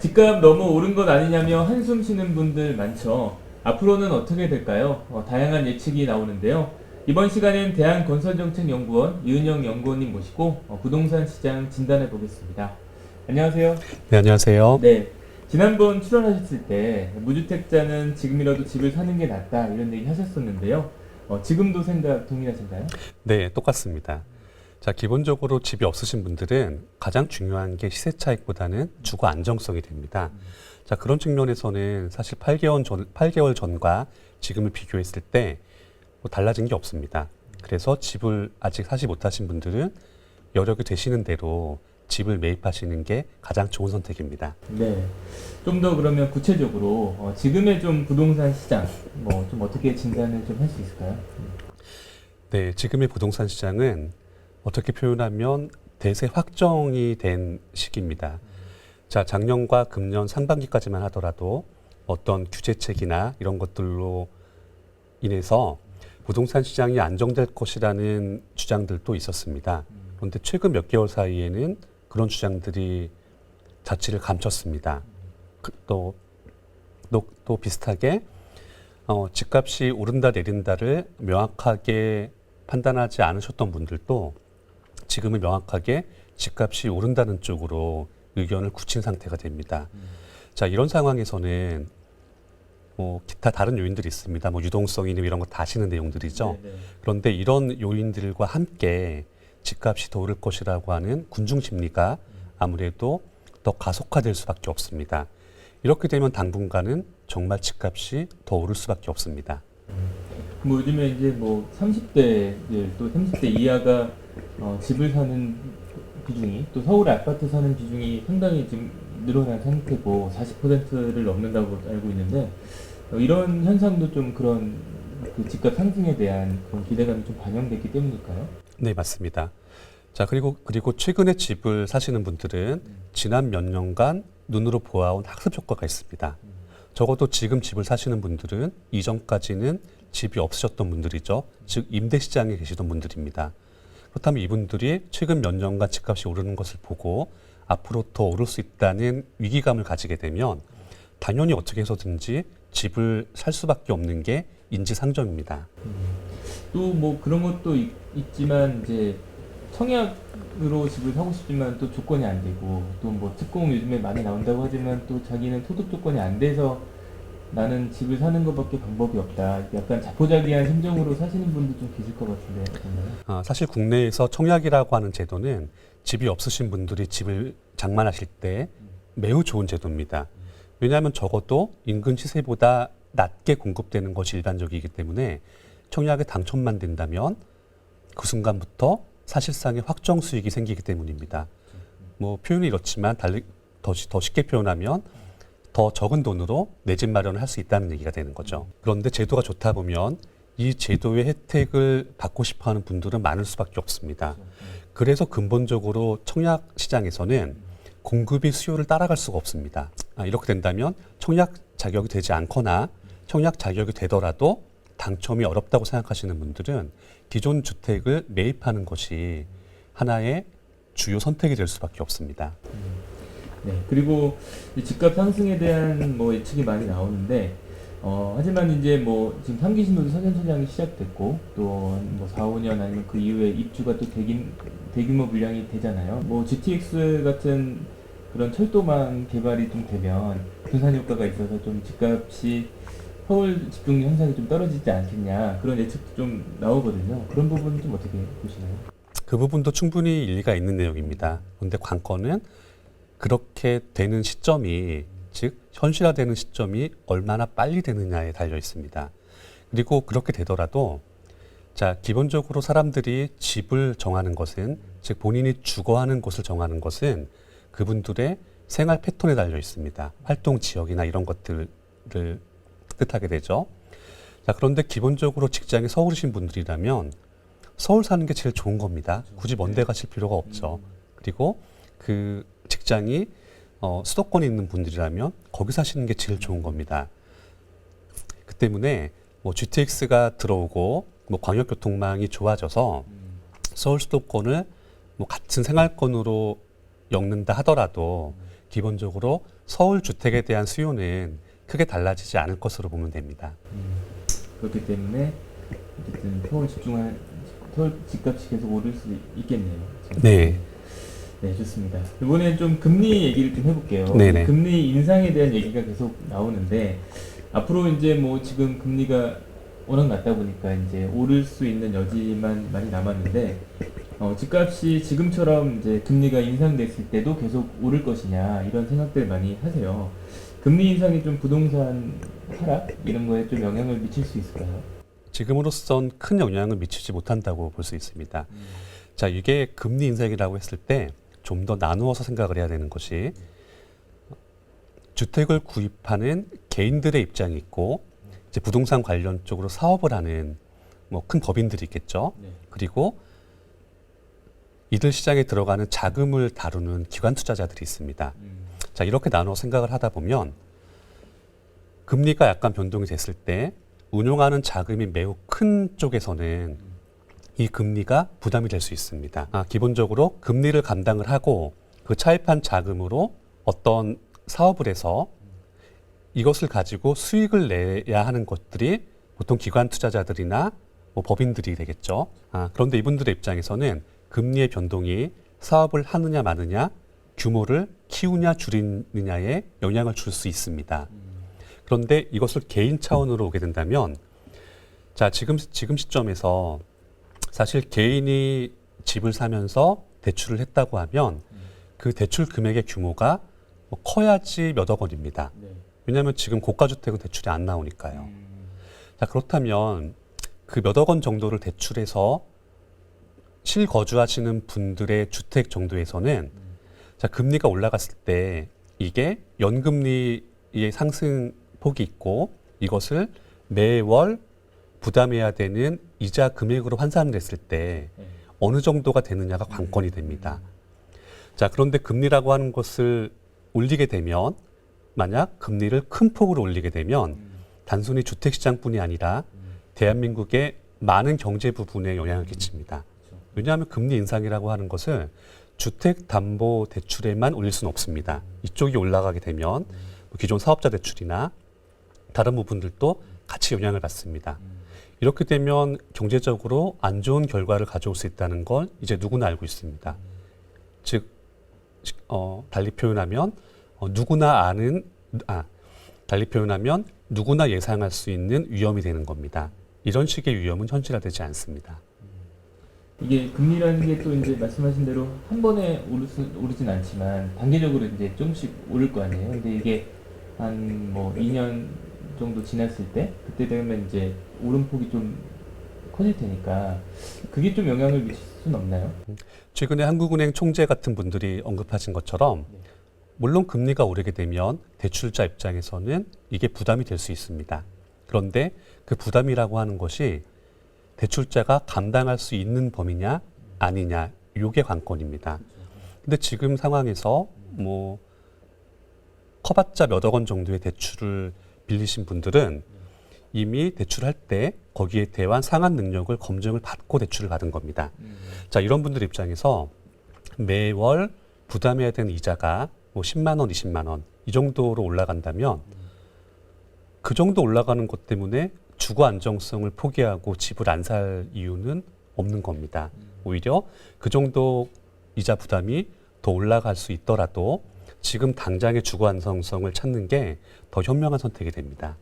집값 너무 오른 것 아니냐며 한숨 쉬는 분들 많죠. 앞으로는 어떻게 될까요? 어, 다양한 예측이 나오는데요. 이번 시간엔 대한건설정책연구원 이은영 연구원님 모시고 어, 부동산 시장 진단해 보겠습니다. 안녕하세요. 네, 안녕하세요. 네. 지난번 출연하셨을 때 무주택자는 지금이라도 집을 사는 게 낫다 이런 얘기 하셨었는데요. 어, 지금도 생각 동일하신가요? 네, 똑같습니다. 자, 기본적으로 집이 없으신 분들은 가장 중요한 게 시세 차익보다는 주거 안정성이 됩니다. 자, 그런 측면에서는 사실 8개월 전, 8개월 전과 지금을 비교했을 때 뭐 달라진 게 없습니다. 그래서 집을 아직 사지 못하신 분들은 여력이 되시는 대로 집을 매입하시는 게 가장 좋은 선택입니다. 네. 좀 더 그러면 구체적으로 어, 지금의 좀 부동산 시장 뭐 좀 어떻게 진단을 좀 할 수 있을까요? 네, 지금의 부동산 시장은 어떻게 표현하면 대세 확정이 된 시기입니다. 자, 작년과 금년 상반기까지만 하더라도 어떤 규제책이나 이런 것들로 인해서 부동산 시장이 안정될 것이라는 주장들도 있었습니다. 그런데 최근 몇 개월 사이에는 그런 주장들이 자취를 감췄습니다. 그, 또, 또, 또 비슷하게 어, 집값이 오른다 내린다를 명확하게 판단하지 않으셨던 분들도 지금은 명확하게 집값이 오른다는 쪽으로 의견을 굳힌 상태가 됩니다. 자 이런 상황에서는 뭐 기타 다른 요인들이 있습니다. 뭐 유동성이나 이런 거 다 아시는 내용들이죠. 네, 네. 그런데 이런 요인들과 함께 집값이 더 오를 것이라고 하는 군중 심리가 아무래도 더 가속화될 수밖에 없습니다. 이렇게 되면 당분간은 정말 집값이 더 오를 수밖에 없습니다. 뭐 요즘에 이제 뭐 30대들 또 30대 이하가 어, 집을 사는 비중이 또 서울의 아파트 사는 비중이 상당히 지금 늘어난 상태고 40%를 넘는다고 알고 있는데 어, 이런 현상도 좀 그런 그 집값 상승에 대한 그런 기대감이 좀 반영됐기 때문일까요? 네, 맞습니다. 자, 그리고 그리고 최근에 집을 사시는 분들은 지난 몇 년간 눈으로 보아온 학습 효과가 있습니다. 적어도 지금 집을 사시는 분들은 이전까지는 집이 없으셨던 분들이죠. 즉 임대 시장에 계시던 분들입니다. 그렇다면 이분들이 최근 몇 년간 집값이 오르는 것을 보고 앞으로 더 오를 수 있다는 위기감을 가지게 되면 당연히 어떻게 해서든지 집을 살 수밖에 없는 게 인지상정입니다. 또뭐 그런 것도 있, 있지만 이제 청약으로 집을 사고 싶지만 또 조건이 안 되고 또 뭐 특공 요즘에 많이 나온다고 하지만 또 자기는 소득 조건이 안 돼서 나는 집을 사는 것밖에 방법이 없다. 약간 자포자기한 심정으로 사시는 분도 좀 계실 것 같은데? 아, 사실 국내에서 청약이라고 하는 제도는 집이 없으신 분들이 집을 장만하실 때 매우 좋은 제도입니다. 왜냐하면 적어도 인근 시세보다 낮게 공급되는 것이 일반적이기 때문에 청약에 당첨만 된다면 그 순간부터 사실상의 확정 수익이 생기기 때문입니다. 뭐 표현이 이렇지만 달리, 더, 시- 더 쉽게 표현하면 더 적은 돈으로 내 집 마련을 할 수 있다는 얘기가 되는 거죠. 그런데 제도가 좋다 보면 이 제도의 혜택을 받고 싶어 하는 분들은 많을 수밖에 없습니다. 그래서 근본적으로 청약 시장에서는 공급이 수요를 따라갈 수가 없습니다. 아, 이렇게 된다면 청약 자격이 되지 않거나 청약 자격이 되더라도 당첨이 어렵다고 생각하시는 분들은 기존 주택을 매입하는 것이 하나의 주요 선택이 될 수밖에 없습니다. 네. 그리고 이 집값 상승에 대한 뭐 예측이 많이 나오는데 어, 하지만 이제 뭐 지금 삼기 신도시 선전차장이 시작됐고 또 뭐 4, 5년 아니면 그 이후에 입주가 또 대규, 대규모 물량이 되잖아요. 뭐 GTX 같은 그런 철도망 개발이 좀 되면 분산 효과가 있어서 좀 집값이 서울 집중 현상이 좀 떨어지지 않겠냐 그런 예측도 좀 나오거든요. 그런 부분은 좀 어떻게 보시나요? 그 부분도 충분히 일리가 있는 내용입니다. 그런데 관건은 그렇게 되는 시점이 즉 현실화되는 시점이 얼마나 빨리 되느냐에 달려 있습니다. 그리고 그렇게 되더라도 자 기본적으로 사람들이 집을 정하는 것은 즉 본인이 주거하는 곳을 정하는 것은 그분들의 생활 패턴에 달려 있습니다. 활동 지역이나 이런 것들을 뜻하게 되죠. 자 그런데 기본적으로 직장이 서울이신 분들이라면 서울 사는 게 제일 좋은 겁니다. 굳이 먼데 가실 필요가 없죠. 그리고 그 직장이 어, 수도권에 있는 분들이라면 거기 사시는 게 제일 좋은 겁니다. 그 때문에 뭐 GTX가 들어오고 뭐 광역교통망이 좋아져서 서울 수도권을 뭐 같은 생활권으로 엮는다 하더라도 기본적으로 서울 주택에 대한 수요는 크게 달라지지 않을 것으로 보면 됩니다. 음, 그렇기 때문에 어쨌든 서울 집중한 서울 집값이 계속 오를 수 있겠네요. 지금. 네. 네, 좋습니다. 이번엔 좀 금리 얘기를 좀 해볼게요. 네네. 금리 인상에 대한 얘기가 계속 나오는데 앞으로 이제 뭐 지금 금리가 워낙 낮다 보니까 이제 오를 수 있는 여지만 많이 남았는데 어, 집값이 지금처럼 이제 금리가 인상됐을 때도 계속 오를 것이냐 이런 생각들 많이 하세요. 금리 인상이 좀 부동산 하락 이런 거에 좀 영향을 미칠 수 있을까요? 지금으로선 큰 영향을 미치지 못한다고 볼 수 있습니다. 자, 이게 금리 인상이라고 했을 때 좀 더 나누어서 생각을 해야 되는 것이 주택을 구입하는 개인들의 입장이 있고 이제 부동산 관련 쪽으로 사업을 하는 뭐 큰 법인들이 있겠죠. 네. 그리고 이들 시장에 들어가는 자금을 다루는 기관 투자자들이 있습니다. 음, 자, 이렇게 나눠 생각을 하다 보면 금리가 약간 변동이 됐을 때 운용하는 자금이 매우 큰 쪽에서는 이 금리가 부담이 될 수 있습니다. 아, 기본적으로 금리를 감당을 하고 그 차입한 자금으로 어떤 사업을 해서 이것을 가지고 수익을 내야 하는 것들이 보통 기관 투자자들이나 뭐 법인들이 되겠죠. 아, 그런데 이분들의 입장에서는 금리의 변동이 사업을 하느냐 마느냐 규모를 키우냐 줄이느냐에 영향을 줄 수 있습니다. 그런데 이것을 개인 차원으로 오게 된다면 자 지금 지금 시점에서 사실 개인이 집을 사면서 대출을 했다고 하면 그 대출 금액의 규모가 뭐 커야지 몇억 원입니다. 네. 왜냐하면 지금 고가 주택은 대출이 안 나오니까요. 음, 자 그렇다면 그 몇억 원 정도를 대출해서 실거주하시는 분들의 주택 정도에서는 자 금리가 올라갔을 때 이게 연금리의 상승 폭이 있고 이것을 매월 부담해야 되는 이자 금액으로 환산을 했을 때 네. 어느 정도가 되느냐가 관건이 됩니다. 자, 그런데 금리라고 하는 것을 올리게 되면 만약 금리를 큰 폭으로 올리게 되면 음, 단순히 주택 시장뿐이 아니라 대한민국의 많은 경제 부분에 영향을 끼칩니다. 그렇죠. 왜냐하면 금리 인상이라고 하는 것을 주택 담보 대출에만 올릴 수는 없습니다. 이쪽이 올라가게 되면 뭐 기존 사업자 대출이나 다른 부분들도 같이 영향을 받습니다. 이렇게 되면 경제적으로 안 좋은 결과를 가져올 수 있다는 걸 이제 누구나 알고 있습니다. 즉, 어, 달리 표현하면 어, 누구나 아는 아 달리 표현하면 누구나 예상할 수 있는 위험이 되는 겁니다. 이런 식의 위험은 현실화되지 않습니다. 이게 금리라는 게 또 이제 말씀하신 대로 한 번에 오를 수, 오르진 않지만 단계적으로 이제 조금씩 오를 거 아니에요. 근데 이게 한 뭐 2년 정도 지났을 때 그때 되면 이제 오름폭이 좀 커질 테니까 그게 좀 영향을 미칠 수는 없나요? 최근에 한국은행 총재 같은 분들이 언급하신 것처럼 네. 물론 금리가 오르게 되면 대출자 입장에서는 이게 부담이 될 수 있습니다. 그런데 그 부담이라고 하는 것이 대출자가 감당할 수 있는 범위냐 아니냐 요게 관건입니다. 근데 지금 상황에서 뭐 커봤자 몇억 원 정도의 대출을 빌리신 분들은 이미 대출할 때 거기에 대한 상환 능력을 검증을 받고 대출을 받은 겁니다. 자, 이런 분들 입장에서 매월 부담해야 되는 이자가 뭐 10만 원, 20만 원 이 정도로 올라간다면 그 정도 올라가는 것 때문에 주거 안정성을 포기하고 집을 안 살 이유는 없는 겁니다. 오히려 그 정도 이자 부담이 더 올라갈 수 있더라도 지금 당장의 주거 안정성을 찾는 게 더 현명한 선택이 됩니다.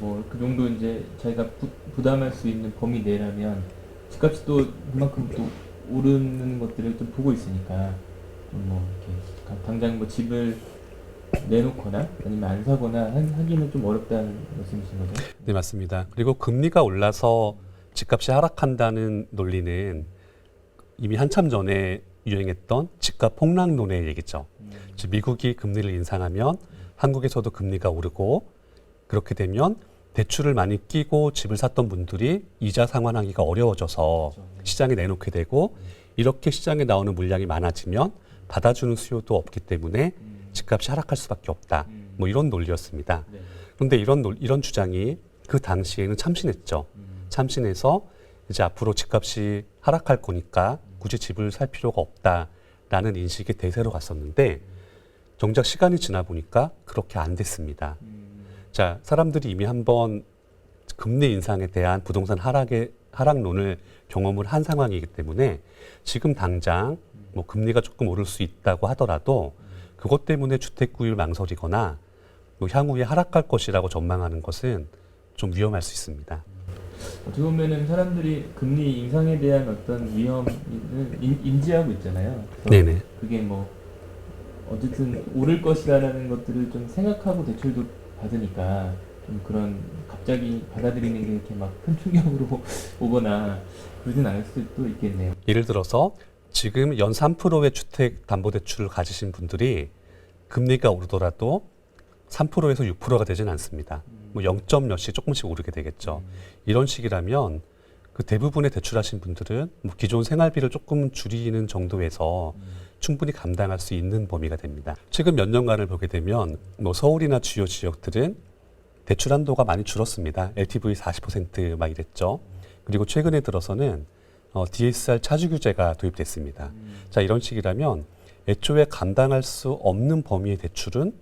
뭐 그 정도 이제 자기가 부, 부담할 수 있는 범위 내라면 집값이 또 그만큼 또 오르는 것들을 좀 보고 있으니까 좀뭐 이렇게 가- 당장 뭐 집을 내놓거나 아니면 안 사거나 하- 하기는 좀 어렵다는 말씀이신 거죠? 네, 맞습니다. 그리고 금리가 올라서 집값이 하락한다는 논리는 이미 한참 전에 유행했던 집값 폭락론의 얘기죠. 음, 즉 미국이 금리를 인상하면 한국에서도 금리가 오르고 그렇게 되면 대출을 많이 끼고 집을 샀던 분들이 이자 상환하기가 어려워져서 그렇죠. 시장에 내놓게 되고 이렇게 시장에 나오는 물량이 많아지면 받아주는 수요도 없기 때문에 음, 집값이 하락할 수밖에 없다. 음, 뭐 이런 논리였습니다. 네. 그런데 이런 논- 이런 주장이 그 당시에는 참신했죠. 음, 참신해서 이제 앞으로 집값이 하락할 거니까 굳이 집을 살 필요가 없다라는 인식이 대세로 갔었는데 정작 시간이 지나 보니까 그렇게 안 됐습니다. 음, 자, 사람들이 이미 한번 금리 인상에 대한 부동산 하락의 하락론을 경험을 한 상황이기 때문에 지금 당장 뭐 금리가 조금 오를 수 있다고 하더라도 그것 때문에 주택 구입을 망설이거나 뭐 향후에 하락할 것이라고 전망하는 것은 좀 위험할 수 있습니다. 어떻게 보면은 사람들이 금리 인상에 대한 어떤 위험을 인, 인지하고 있잖아요. 네네. 그게 뭐 어쨌든 오를 것이라는 것들을 좀 생각하고 대출도 받으니까 좀 그런 갑자기 받아들이는 게 이렇게 막 큰 충격으로 오거나 그러진 않을 수도 있겠네요. 예를 들어서 지금 연 3%의 주택 담보 대출을 가지신 분들이 금리가 오르더라도 3%에서 6%가 되진 않습니다. 뭐 0점 몇이 조금씩 오르게 되겠죠. 이런 식이라면 그 대부분의 대출하신 분들은 뭐 기존 생활비를 조금 줄이는 정도에서 충분히 감당할 수 있는 범위가 됩니다. 최근 몇 년간을 보게 되면 뭐 서울이나 주요 지역들은 대출 한도가 많이 줄었습니다. LTV 40%막 이랬죠. 그리고 최근에 들어서는 어, DSR 차주 규제가 도입됐습니다. 자 이런 식이라면 애초에 감당할 수 없는 범위의 대출은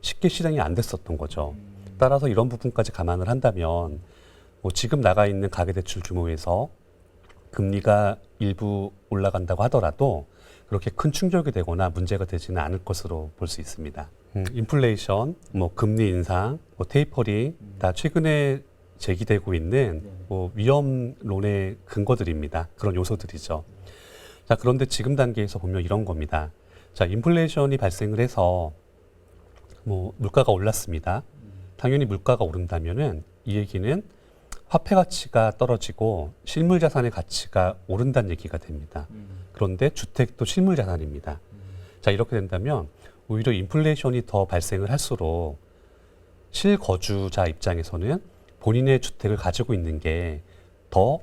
쉽게 실행이 안 됐었던 거죠. 따라서 이런 부분까지 감안을 한다면 뭐 지금 나가 있는 가계대출 규모에서 금리가 일부 올라간다고 하더라도 그렇게 큰 충격이 되거나 문제가 되지는 않을 것으로 볼 수 있습니다. 음, 인플레이션, 뭐 금리 인상, 뭐 테이퍼링 다 최근에 제기되고 있는 뭐 위험론의 근거들입니다. 그런 요소들이죠. 자, 그런데 지금 단계에서 보면 이런 겁니다. 자, 인플레이션이 발생을 해서 뭐 물가가 올랐습니다. 당연히 물가가 오른다면은 이 얘기는 화폐 가치가 떨어지고 실물 자산의 가치가 오른다는 얘기가 됩니다. 그런데 주택도 실물 자산입니다. 자, 이렇게 된다면 오히려 인플레이션이 더 발생을 할수록 실거주자 입장에서는 본인의 주택을 가지고 있는 게 더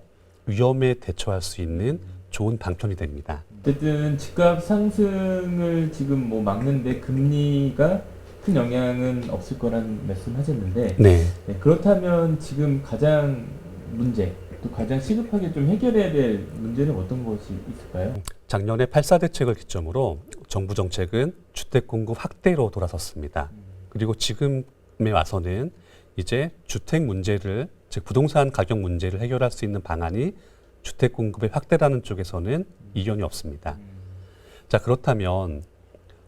위험에 대처할 수 있는 좋은 방편이 됩니다. 어쨌든 집값 상승을 지금 뭐 막는데 금리가 큰 영향은 없을 거란 말씀하셨는데 네. 네, 그렇다면 지금 가장 문제 또 가장 시급하게 좀 해결해야 될 문제는 어떤 것이 있을까요? 작년에 8사 대책을 기점으로 정부 정책은 주택 공급 확대로 돌아섰습니다. 그리고 지금에 와서는 이제 주택 문제를 즉 부동산 가격 문제를 해결할 수 있는 방안이 주택 공급의 확대라는 쪽에서는 이견이 없습니다. 자 그렇다면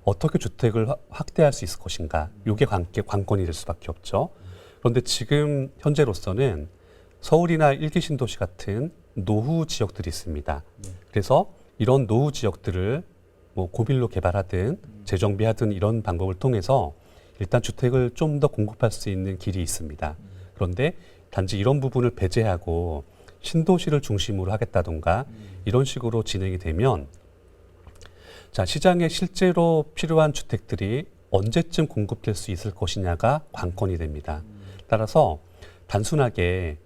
어떻게 주택을 확- 확대할 수 있을 것인가? 이게 관계 관건이 될 수밖에 없죠. 그런데 지금 현재로서는 서울이나 일기 신도시 같은 노후 지역들이 있습니다. 그래서 이런 노후 지역들을 뭐 고밀로 개발하든 재정비하든 이런 방법을 통해서 일단 주택을 좀 더 공급할 수 있는 길이 있습니다. 그런데 단지 이런 부분을 배제하고 신도시를 중심으로 하겠다던가 이런 식으로 진행이 되면 자 시장에 실제로 필요한 주택들이 언제쯤 공급될 수 있을 것이냐가 관건이 됩니다. 따라서 단순하게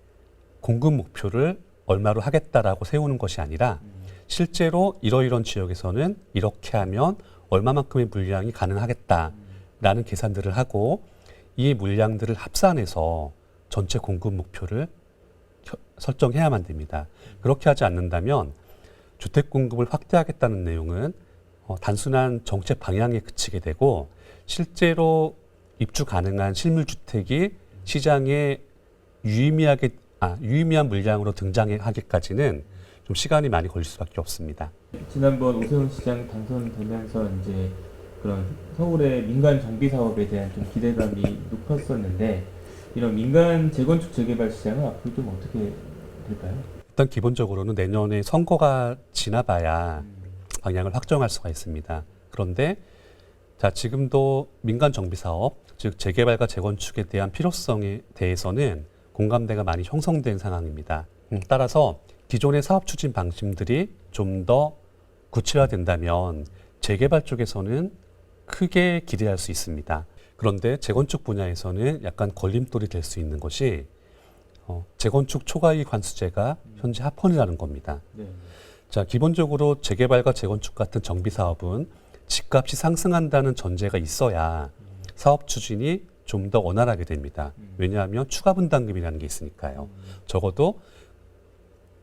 공급 목표를 얼마로 하겠다라고 세우는 것이 아니라 실제로 이러이런 지역에서는 이렇게 하면 얼마만큼의 물량이 가능하겠다라는 계산들을 하고 이 물량들을 합산해서 전체 공급 목표를 혀- 설정해야만 됩니다. 그렇게 하지 않는다면 주택 공급을 확대하겠다는 내용은 어, 단순한 정책 방향에 그치게 되고 실제로 입주 가능한 실물 주택이 시장에 유의미하게 아, 유의미한 물량으로 등장하기까지는 좀 시간이 많이 걸릴 수밖에 없습니다. 지난번 오세훈 시장 당선되면서 이제 그런 서울의 민간 정비 사업에 대한 좀 기대감이 높았었는데 이런 민간 재건축 재개발 시장은 앞으로 좀 어떻게 될까요? 일단 기본적으로는 내년에 선거가 지나봐야 방향을 확정할 수가 있습니다. 그런데 자 지금도 민간 정비 사업 즉 재개발과 재건축에 대한 필요성에 대해서는 공감대가 많이 형성된 상황입니다. 음, 따라서 기존의 사업 추진 방침들이 좀 더 구체화된다면 재개발 쪽에서는 크게 기대할 수 있습니다. 그런데 재건축 분야에서는 약간 걸림돌이 될 수 있는 것이 어, 재건축 초과이익 관수제가 현재 합헌이라는 겁니다. 네. 자, 기본적으로 재개발과 재건축 같은 정비 사업은 집값이 상승한다는 전제가 있어야 사업 추진이 좀 더 원활하게 됩니다. 왜냐하면 추가 분담금이라는 게 있으니까요. 적어도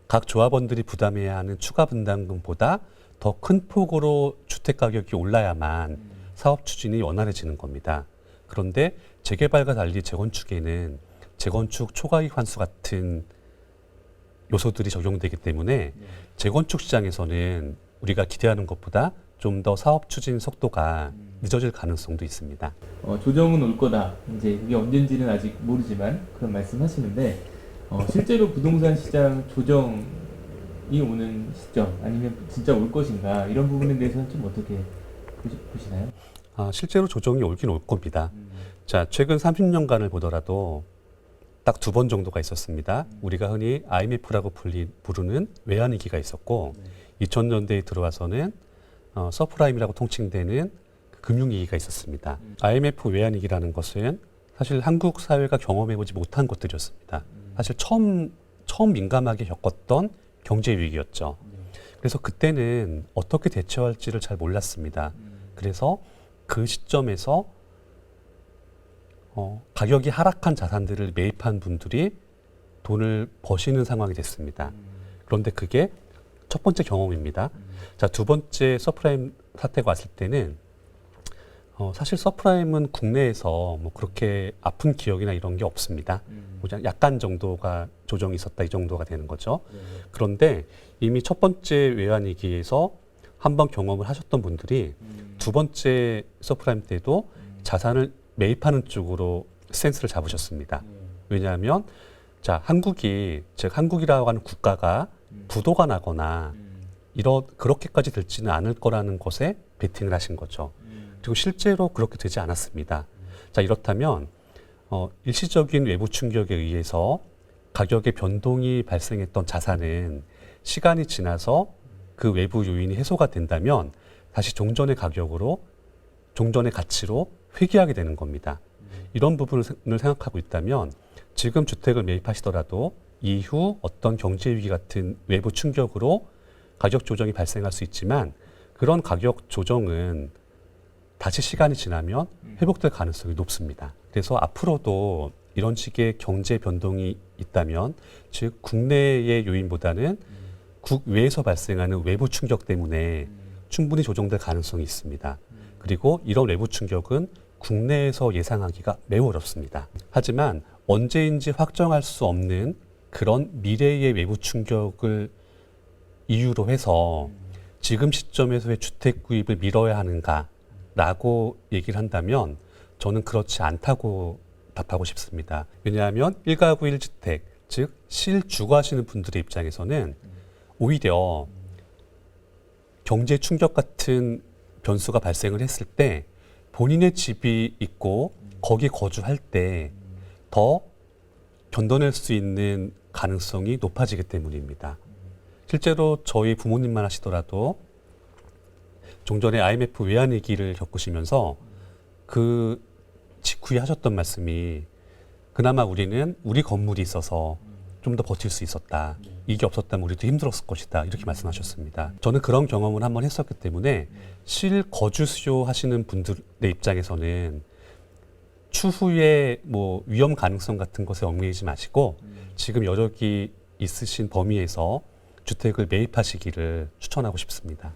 각 조합원들이 부담해야 하는 추가 분담금보다 더 큰 폭으로 주택 가격이 올라야만 사업 추진이 원활해지는 겁니다. 그런데 재개발과 달리 재건축에는 재건축 초과이익 환수 같은 요소들이 적용되기 때문에 네. 재건축 시장에서는 우리가 기대하는 것보다 좀 더 사업 추진 속도가 늦어질 가능성도 있습니다. 어, 조정은 올 거다. 이제 그게 언젠지는 아직 모르지만 그런 말씀하시는데 어, 실제로 부동산 시장 조정이 오는 시점 아니면 진짜 올 것인가 이런 부분에 대해서는 좀 어떻게 보시, 보시나요? 아, 실제로 조정이 올긴 올 겁니다. 음, 자, 최근 30년간을 보더라도 딱 두 번 정도가 있었습니다. 우리가 흔히 IMF라고 불리, 부르는 외환위기가 있었고, 2000년대에 들어와서는 어, 서프라임이라고 통칭되는 그 금융위기가 있었습니다. IMF 외환위기라는 것은 사실 한국 사회가 경험해보지 못한 것들이었습니다. 사실 처음, 처음 민감하게 겪었던 경제 위기였죠. 그래서 그때는 어떻게 대처할지를 잘 몰랐습니다. 그래서 그 시점에서 어, 가격이 하락한 자산들을 매입한 분들이 돈을 버시는 상황이 됐습니다. 그런데 그게 첫 번째 경험입니다. 자, 두 번째 서프라임 사태가 왔을 때는 어, 사실 서프라임은 국내에서 뭐 그렇게 아픈 기억이나 이런 게 없습니다. 음, 약간 정도가 조정이 있었다 이 정도가 되는 거죠. 그런데 이미 첫 번째 외환위기에서 한번 경험을 하셨던 분들이 음, 두 번째 서프라임 때도 음, 자산을 매입하는 쪽으로 센스를 잡으셨습니다. 네, 왜냐하면 자 한국이 즉 한국이라고 하는 국가가 음, 부도가 나거나 음, 이런 그렇게까지 될지는 않을 거라는 것에 베팅을 하신 거죠. 음, 그리고 실제로 그렇게 되지 않았습니다. 자 이렇다면 어, 일시적인 외부 충격에 의해서 가격의 변동이 발생했던 자산은 시간이 지나서 그 외부 요인이 해소가 된다면 다시 종전의 가격으로 종전의 가치로 회귀하게 되는 겁니다. 이런 부분을 생- 생각하고 있다면 지금 주택을 매입하시더라도 이후 어떤 경제 위기 같은 외부 충격으로 가격 조정이 발생할 수 있지만 그런 가격 조정은 다시 시간이 지나면 회복될 가능성이 높습니다. 그래서 앞으로도 이런 식의 경제 변동이 있다면 즉 국내의 요인보다는 국외에서 발생하는 외부 충격 때문에 충분히 조정될 가능성이 있습니다. 그리고 이런 외부 충격은 국내에서 예상하기가 매우 어렵습니다. 하지만 언제인지 확정할 수 없는 그런 미래의 외부 충격을 이유로 해서 지금 시점에서의 주택 구입을 미뤄야 하는가라고 얘기를 한다면 저는 그렇지 않다고 답하고 싶습니다. 왜냐하면 1가구 1주택, 즉 실주거하시는 분들의 입장에서는 오히려 경제 충격 같은 변수가 발생을 했을 때 본인의 집이 있고 거기 거주할 때 더 견뎌낼 수 있는 가능성이 높아지기 때문입니다. 실제로 저희 부모님만 하시더라도 종전에 IMF 외환위기를 겪으시면서 그 직후에 하셨던 말씀이 그나마 우리는 우리 건물이 있어서 좀 더 버틸 수 있었다. 이게 없었다면 우리도 힘들었을 것이다. 이렇게 말씀하셨습니다. 저는 그런 경험을 한번 했었기 때문에 실 거주 수요 하시는 분들의 입장에서는 추후에 뭐 위험 가능성 같은 것에 얽매이지 마시고 지금 여력이 있으신 범위에서 주택을 매입하시기를 추천하고 싶습니다.